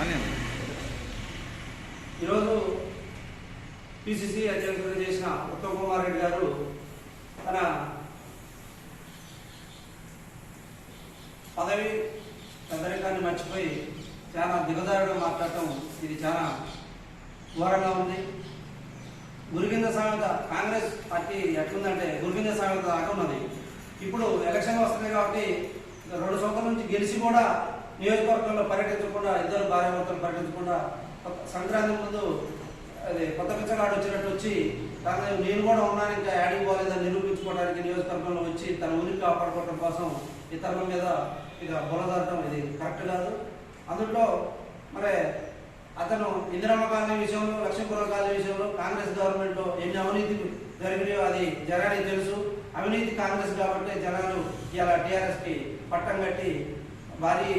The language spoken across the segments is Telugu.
అని ఈరోజు పిసిసి అధ్యక్షుడు చేసిన ఉత్తమ్ కుమార్ రెడ్డి గారు తన పదవి పెద్దరికాన్ని మర్చిపోయి చాలా దిగదారుడు మాట్లాడటం ఇది చాలా ఘోరంగా ఉంది. గురికింద సామెత కాంగ్రెస్ పార్టీ ఎట్లుందంటే గురికింద సామెత దాకా ఉన్నది. ఇప్పుడు ఎలక్షన్ వస్తుంది కాబట్టి రెండు సంవత్సరాల నుంచి గెలిచి కూడా నియోజకవర్గంలో పర్యటించకుండా ఇద్దరు భార్యాభర్తలు పర్యటించకుండా సంక్రాంతి ముందు అది కొత్త పిచ్చగాడు వచ్చినట్టు వచ్చి తన నేను కూడా ఉన్నాను ఇంకా యాడికి పోలేదని నిరూపించుకోవడానికి నియోజకవర్గంలో వచ్చి తన ఊరికి కాపాడుకోవడం కోసం ఇతరుల మీద ఇక బురదడటం ఇది కరెక్ట్ కాదు. అందులో మరి అతను ఇందిరమ్మ కాలనీ విషయంలో లక్ష్మీపురం కాలనీ విషయంలో కాంగ్రెస్ గవర్నమెంట్ ఎన్ని అవినీతి జరిగినాయో అది జనానికి తెలుసు. అవినీతి కాంగ్రెస్ కాబట్టి జనాలు ఇలా టీఆర్ఎస్కి పట్టం కట్టి భారీ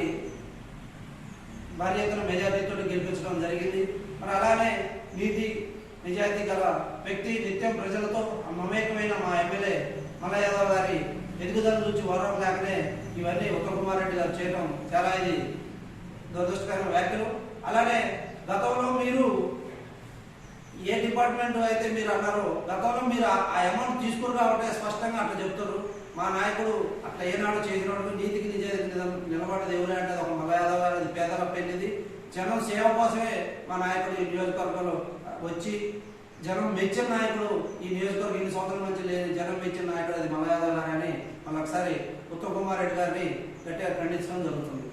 భారీ ఎత్తున మెజార్టీతో గెలిపించడం జరిగింది. మరి అలానే నీతి నిజాయితీ గల వ్యక్తి నిత్యం ప్రజలతో మమేకమైన మా ఎమ్మెల్యే మల్ల యాదవ్ గారి ఎదుగుదల నుంచి వరం లేకనే ఇవన్నీ ఉత్తమ కుమార్ రెడ్డి గారు చేయడం చాలా ఇది దురదృష్టకరమైన వ్యాఖ్యలు. అలానే గతంలో మీరు ఏ డిపార్ట్మెంట్ అయితే మీరు అన్నారో గతంలో మీరు ఆ- అమౌంట్ తీసుకుని కాబట్టి స్పష్టంగా అట్లా చెప్తారు. మా నాయకుడు అట్లా ఏనాడు చేసినప్పుడు నీతికి నిజాయితీ నిల- నిలబడేది ఎవరు అంటే ఒక మల్ల యాదవ్ గారు. జనం సేవ కోసమే మా నాయకుడు ఈ నియోజకవర్గంలో వచ్చి జనం మెచ్చిన నాయకుడు ఈ నియోజకవర్గం ఇన్ని సంవత్సరాల నుంచి లేని జనం మెచ్చిన నాయకుడు అది మలయాళం గారు అని మళ్ళీ ఒకసారి ఉత్తమ్ కుమార్ రెడ్డి గారిని గట్టిగా ఖండించడం జరుగుతుంది.